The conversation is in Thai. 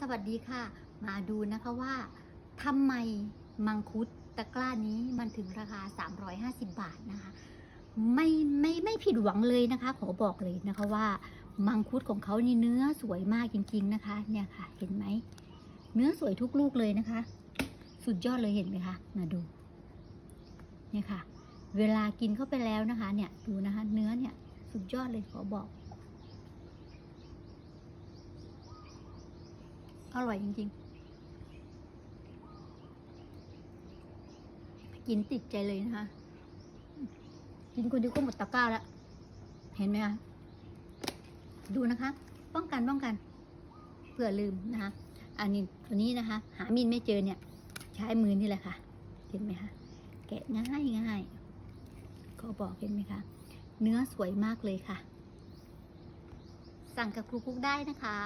สวัสดีค่ะ มาดูนะคะว่าทำไมมังคุดตะกร้านี้มันถึงราคา 350 บาทนะคะ ไม่ไม่ไม่ผิดหวังเลยนะคะ ขอบอกเลยนะคะว่า มังคุดของเขานี่เนื้อสวยมากจริง ๆนะคะ เนี่ยค่ะ เห็นไหม เนื้อสวยทุกลูกเลยนะคะ สุดยอดเลยเห็นไหมคะมาดู เนี่ยค่ะ เวลากินเข้าไปแล้วนะคะ เนี่ยดูนะคะ เนื้อเนี่ยสุดยอดเลยขอบอก อร่อยจริง ๆ กินติดใจเลยนะคะ กินคนเดียวก็หมดตะกร้าแล้ว เห็นไหมคะ ดูนะคะ ป้องกันป้องกัน เผื่อลืมนะคะ อันนี้ตัวนี้นะคะ หามีนไม่เจอเนี่ย ใช้มือนี่แหละค่ะ เห็นไหมคะ แกะง่ายง่ายเขาบอกเห็นไหมคะ เนื้อสวยมากเลยค่ะ สั่งกับครูกุ๊กได้นะคะ